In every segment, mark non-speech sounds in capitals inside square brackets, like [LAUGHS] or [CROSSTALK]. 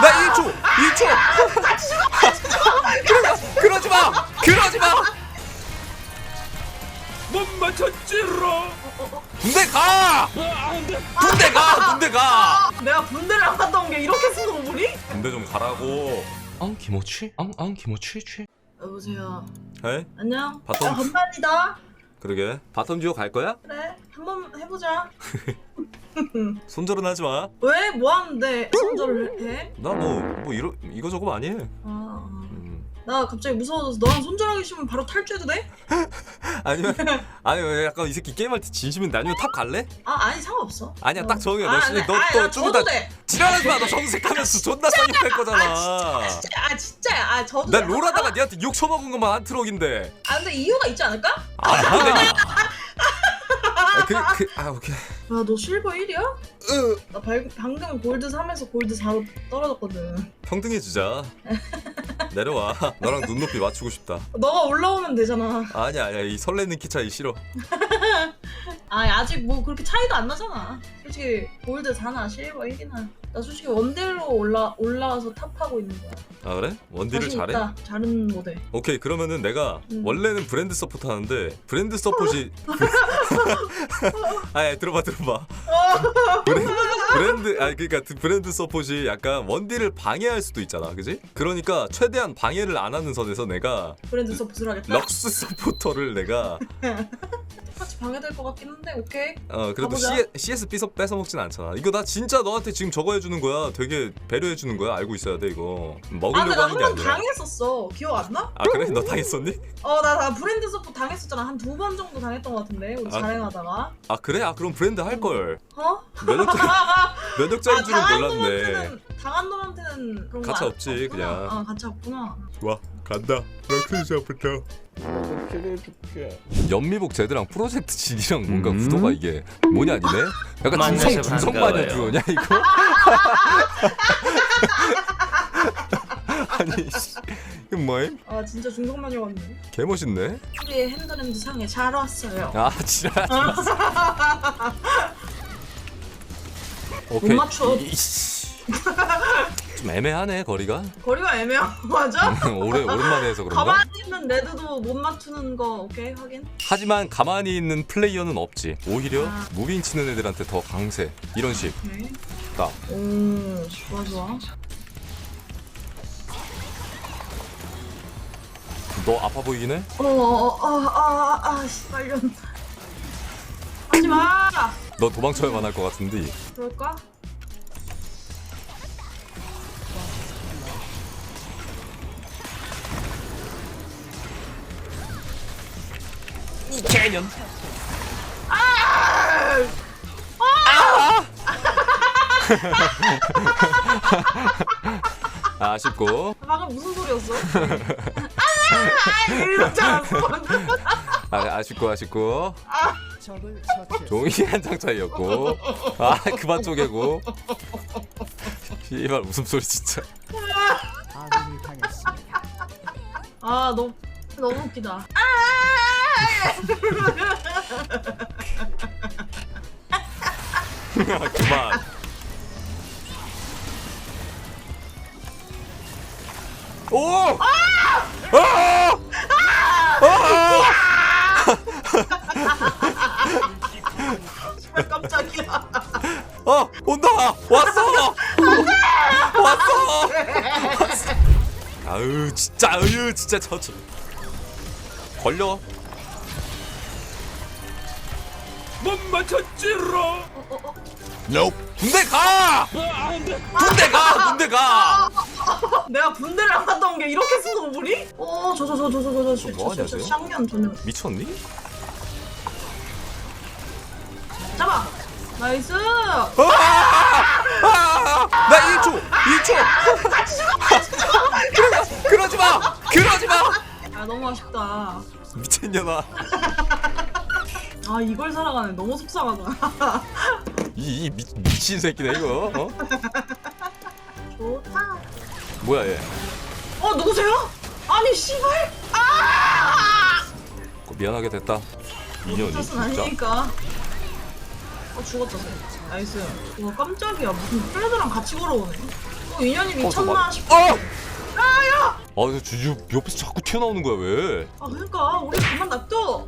나 1초 1초 그러지 마 그러지 마 못 맞췄지로. 군대 가 군대 가 군대 가 아, 내가 분대를 안 갔다 온 게 이렇게 쓰는 거 보니? 군대 좀 가라고 앙 김어치 앙앙 김어치 취 여보세요. 에 안녕. 바텀. 야, 건반이다. 그러게 바텀 듀오 갈 거야 그래, 한번 해보자. [LAUGHS] [LAUGHS] 손절은 하지 마나 왜? 뭐 하는데 손절을 해? 뭐뭐 이러 이거 저거 많이 해 아, 음. 나 갑자기 무서워져서 너랑 손절하기 싫으면 바로 탈주해도 돼? [LAUGHS] 아니면 [LAUGHS] 아니면 약간 이 새끼 게임할 때 진심인데 아니면 탑 갈래 아, 아니 상관없어. 아니야 어. 딱 정해 너 아, 씨, 네. 너 아, 또나 저도 돼. 지랄하지 마 너 정색하면서 존나 싸니할 거잖아 아, 진짜야. 아, 저도. 나 돼. 롤하다가 니한테 욕 처먹은 것만 한 트럭인데 아, 근데 이유가 있지 않을까? 아 근데 아, 그, 그, 아 오케이 야, 너 실버 1이야? 나 발, 방금 골드 3에서 골드 4로 떨어졌거든. 평등해주자 [LAUGHS] 내려와 너랑 눈높이 맞추고 싶다 너가 올라오면 되잖아. 아니야 아니야 이 설레는 키 차이 싫어 [LAUGHS] 아, 아직 뭐 그렇게 차이도 안 나잖아. 솔직히 골드 4나 실버 1이나. 나 솔직히 원딜로 올라 올라와서 탑하고 있는 거야. 아 그래? 원딜을 자신 잘해? 있다. 잘하는 모델. 오케이 그러면은 내가 음. 원래는 브랜드 서포트 하는데 브랜드 서폿이 [LAUGHS] 아야 들어봐 들어봐 브랜드, 브랜드 아 그러니까 그 브랜드 서폿이 약간 원딜을 방해할 수도 있잖아 그지? 그러니까 최대한 방해를 안 하는 선에서 내가 브랜드 서포트를 하겠다. 럭스 서포터를 내가 [LAUGHS] 같이 방해될 것 같긴 한데 오케이. 어 그래도 가보자. C, CS 삐서 뺏어 먹진 않잖아 이거 나 진짜 너한테 지금 저거 해주는 거야 되게 배려해 주는 거야 알고 있어야 돼 이거 아, 근데 먹으려고 나 하는 한게번 아니라 당했었어. 기억 안 나? 아 그래? 너 당했었니? 어, 나, 나 브랜드 서포트 당했었잖아. 한 두 번 정도 당했던 것 같은데. 우리 아. 자랭하다가. 아 그래? 아 그럼 브랜드 할 걸 어? 면역자 면역자인 줄은 당한 몰랐네 놈한테는 당한 놈한테는 그런 거 가차 안- 없지, 없구나. 그냥. 아, 가차 없구나. 좋아 간다 럭스서부터 연미복 제드랑 프로젝트 진이랑 뭔가 음. 구도가 이게 뭐냐 니네? 약간 만나서 중성 중성 마녀 반가워요. 듀오냐 이거? [LAUGHS] 아니 씨 이거 뭐임? 아, 진짜 중성마녀 같네. 개 멋있네 우리의 핸드랜드 상에 잘 왔어요. 아 지랄 [LAUGHS] 오케이 맞춰. 이씨. [LAUGHS] 좀 애매하네 거리가 거리가 애매한 거 맞아? 오래 오랜만에 해서 그런가? 가만히 있는 레드도 못 맞추는 거 오케이 확인. 하지만 가만히 있는 플레이어는 없지 오히려 아. 무빙 치는 애들한테 더 강세 이런 식 오케이. 딱. 오, 좋아 좋아. 너 아파 보이긴 해? 어, 어어어아아 씨발년. 하지 마. 너 도망쳐야만 할 것 같은데 그럴까? 개년 아! [LAUGHS] 아쉽고. 방금 무슨 소리였어? [LAUGHS] 아, 않았어. 아, 아쉽고 아쉽고. 종이 한 장 차이였고. 아 그만 쪼개고. 씨발 웃음소리 진짜. 아, 너무 너무 웃기다. 그만. 오! 아! 씨발 깜짝이야. 어 온다! 왔어! 왔어! 왔어! 아유 진짜 아유 진짜 저저. 걸려 못 맞췄지로. 어, 어, 어. 군대 가 군대 가 군대 가 [LAUGHS] 내가 분대를 안 갔다 온 게 이렇게 쓰는 거 보니? 어, 저저 저 저 저 저 뭐 하냐, 저 쟤? 쌍년 저는 미쳤니 잡아. 나이스. 아! 나 1초 1초 그러, 그러지 마 그러지 마 아 너무 아쉽다. 미친년아 [LAUGHS] 아 이걸 살아가네. 너무 속상하다. 이, 이 미, 미친 새끼네 이거 어? 좋다. 뭐야 얘 어 누구세요? 아니 씨발. 아! 미안하게 됐다 인연이 탓은 진짜 아니니까. 아 죽었다 쟤. 나이스. 와 깜짝이야 무슨 플레드랑 같이 걸어오네. 어 인연이 어, 미쳤나 잠깐만. 싶어. 아! 아야! 아 근데 주주 옆에서 자꾸 튀어나오는 거야 왜? 아 그러니까 우리 가만 놔둬.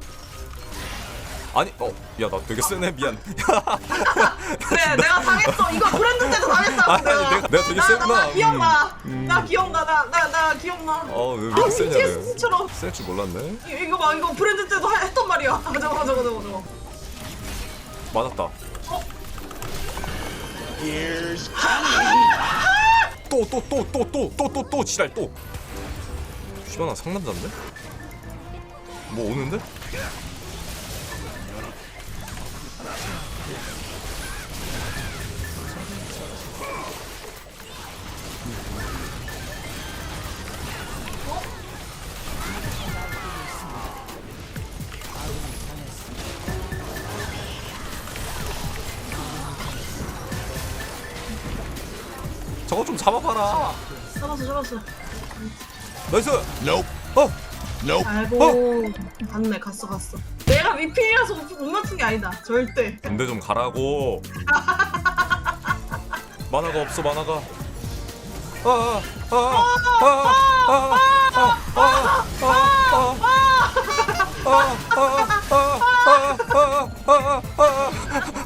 아니 어야 나 되게 세네 미안. 그래 [LAUGHS] 내가 당했어. 이거 브랜드 때도 당했다고 아니, 내가. 내가- 내가 되게 나, 세구나. 나, 나 기억나. 음. 나 기억나. 나 나 나 기억나. 어왜 아 이렇게 세냐 왜? BTS처럼 셀줄 몰랐네. 이- 이거 봐 이거 브랜드 때도 하- 했단 말이야. 아, 저거 저거 저거 저거. 맞았다. Here's 또 또 또 또 또 또 또 또 지랄 또. 시바나 상남자인데? 뭐 오는데? 잡아봐라. 잡았어 잡았어. 나이스. nope, 어. nope. 아이고 갔네 갔어 갔어. 내가 미필이라서 못 맞춘 게 아니다. 절대. 군대 좀 가라고. 만화가 없어 만화가. 아, 아, 아, 아, 아, 아, 아, 아, 아,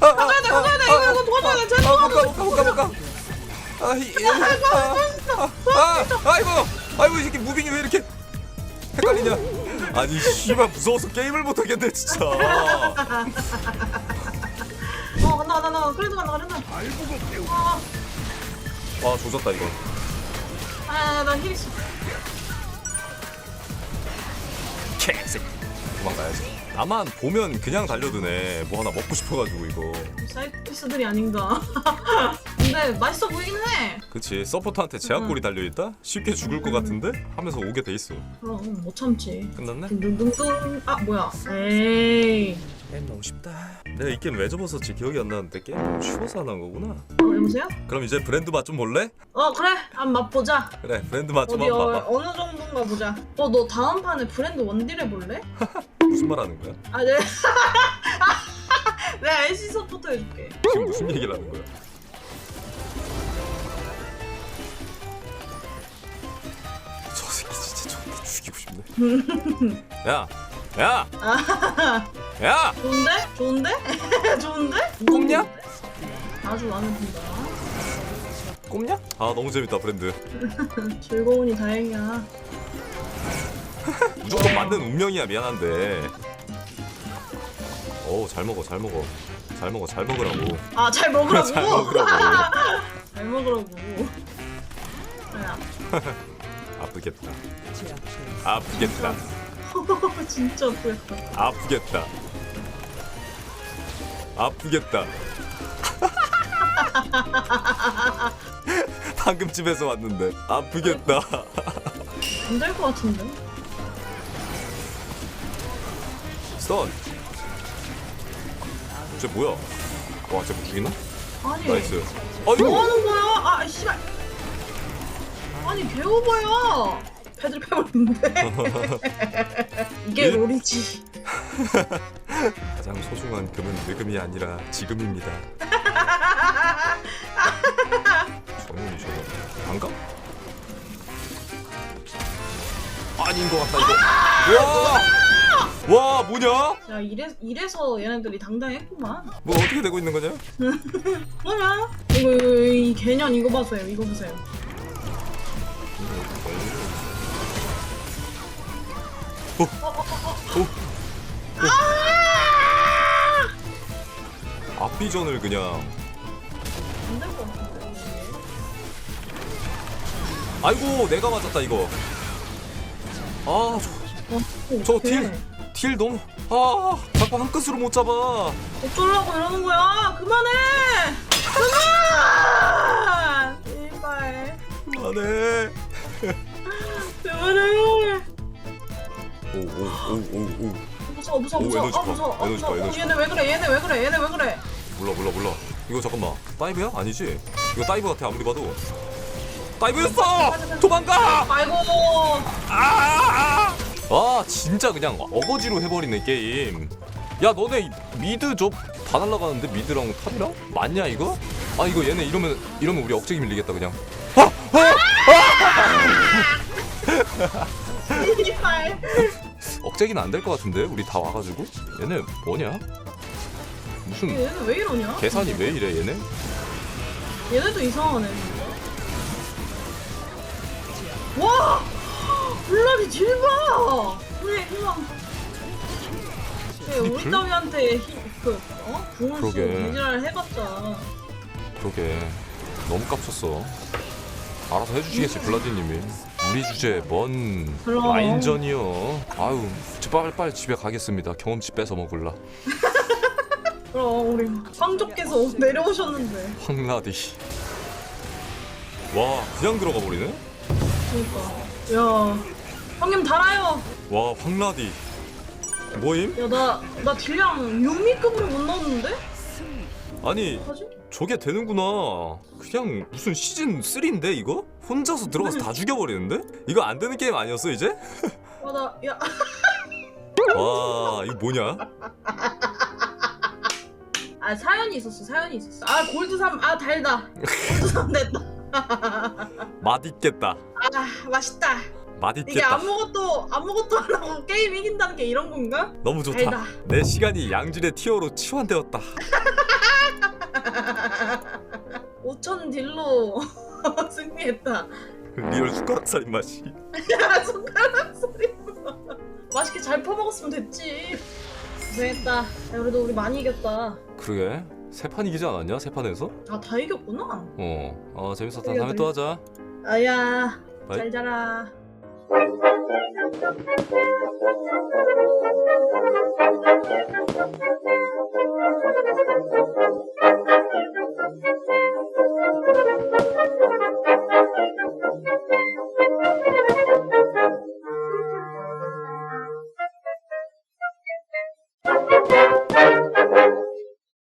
아, 가져야 돼 가져야 돼 이거 이거 도와줘야 돼. 쟤 아, 못 가, 도와줘. 못 가, 못 가, 못 가. 아, 이, 아, 아, 아이고, 아이고 이 새끼 무빙이 왜 이렇게 헷갈리냐? 아니, 씨발 무서워서 게임을 못 하겠네 진짜. 어 간다 간다 간다. 그래도 간다. 어. 아, 조졌다 이거. 아나힐 있어. 개새끼. 도망가야지. 나만 보면 그냥 달려드네. 뭐 하나 먹고 싶어가지고 이거. 사이코패스들이 아닌가. [LAUGHS] 근데 맛있어 보이긴 해. 그치 서포터한테 제약골이 달려있다? 쉽게 죽을 것 같은데? 하면서 오게 돼 있어 그럼 못 참지. 끝났네? 둥둥둥. 아 뭐야? 에이. 게임 너무 쉽다 내가 이 게임 왜 접었었지 기억이 안 나는데 게임 너무 쉬워서 안 한 거구나 어 여보세요? 그럼 이제 브랜드 맛 좀 볼래? 어 그래. 한번 맛보자. 그래 브랜드 맛 좀 어디 한번 어, 봐봐 어느 정도인가 보자. 어 너 다음 판에 브랜드 원딜 해볼래? [LAUGHS] 무슨 말 하는 거야? 아 네. [LAUGHS] 내가 LC 서포터 해줄게. 지금 무슨 얘기를 하는 거야? 야! 야! 야! 좋은데? 좋은데? [LAUGHS] 좋은데? 꼽냐? 아주 마음에 든다. 꼽냐? 아 너무 재밌다 브랜드 [LAUGHS] 즐거우니 다행이야. [LAUGHS] 무조건 만든 운명이야 미안한데 어잘 먹어 잘 먹어 잘 먹어 잘 먹으라고 아 잘 먹으라고. 잘 먹으라고 잘 먹으라고. 야, 아프겠다 아프겠다 [LAUGHS] 진짜 아프겠다. 아프겠다 아프겠다 [LAUGHS] 방금 집에서 왔는데 아프겠다 안될 것 같은데. 스턴 쟤 뭐야 와쟤 뭐 죽이나? 아니. 나이스 뭐 아이고 하는 거야? 아 씨발. 아니 개오버야. 패들 패버리는데. [LAUGHS] 이게 일- 롤이지. [LAUGHS] 가장 소중한 금은 늙음이 아니라 지금입니다 [LAUGHS] 정훈이 저거 안 가? 아닌 것 같다 이거 와! 와 뭐냐? 야 이래 이래서 얘네들이 당당했구만. 뭐 어떻게 되고 있는 거냐? 뭐야? 이거, 이거 이 개년 이거 보세요. 이거 보세요. 앞비전을 그냥. 아이고 내가 맞았다 이거 저. 아저딜딜 너무 아 자꾸 한 끝으로 못 잡아 어쩌려고 이러는 거야? 그만해! 그만! 제발. 안해 그만해! 오오오오오 무서워, 무서워, 오, 무서워. 에너지 아, 파, 무서워. 아, 에너지 무서워. 에너지 얘네 왜 그래? 얘네 왜 그래? 얘네 왜 그래? 몰라 몰라 몰라 이거 잠깐만 다이브야? 아니지 이거 다이브 같아 아무리 봐도 다이브였어 도망가 아이고. 아, 아 진짜 그냥 어거지로 해버리네 게임 야 너네 미드 저다 날라가는데 미드랑 탑이랑 맞냐 이거? 아 이거 얘네 이러면 이러면 우리 억제기 밀리겠다 그냥. [LAUGHS] 이발. [LAUGHS] 억제기는 안 될 것 같은데 우리 다 와가지고 얘네 뭐냐? 무슨 얘는 왜 이러냐? 계산이 왜 이래 얘네? 얘네도 이상하네. 와! 블라디 딜봐! 우리 네, 우리 불? 따위한테 힘, 그, 어? 궁을 쓰고 그러게. 해봤자 그러게 너무 깝쳤어. 알아서 해주시겠지 블라디님이. 우리 주제 뭔 그럼. 라인전이요. 아유 저 빨리 빨리 집에 가겠습니다. 경험치 뺏어 먹을라. 그럼 우리 황족께서 내려오셨는데 황라디. 와 그냥 들어가 버리네? 그니까 야 형님 달아요 와 황라디. 뭐임? 야 나 나 딜량 6미급으로 못 넣었는데? 아니? 저게 되는구나. 그냥 무슨 시즌 3인데 이거? 혼자서 들어가서 다 죽여버리는데? 이거 안 되는 게임 아니었어 이제? 와나야 와 이거 뭐냐? 아 사연이 있었어 사연이 있었어 아 골드 3아 달다 골드 3 됐다 [LAUGHS] 맛있겠다. 아 맛있다 이게 맛있겠다. 아무것도 아무것도 안 하고 게임 이긴다는 게 이런 건가? 너무 좋다. 달다 내 시간이 양질의 티어로 치환되었다. [LAUGHS] 5천 딜로 [LAUGHS] 승리했다 리얼 숟가락 살인 맛이. 야 손가락 소리 맛있게 잘 퍼먹었으면 됐지 고생했다. 야, 그래도 우리 많이 이겼다. 그러게 세 판 이기지 않았냐? 세 판에서? 아, 다 이겼구나. 어. 아 재밌었다. 다음에 또 하자. 아야, 아이. 잘 자라. [LAUGHS]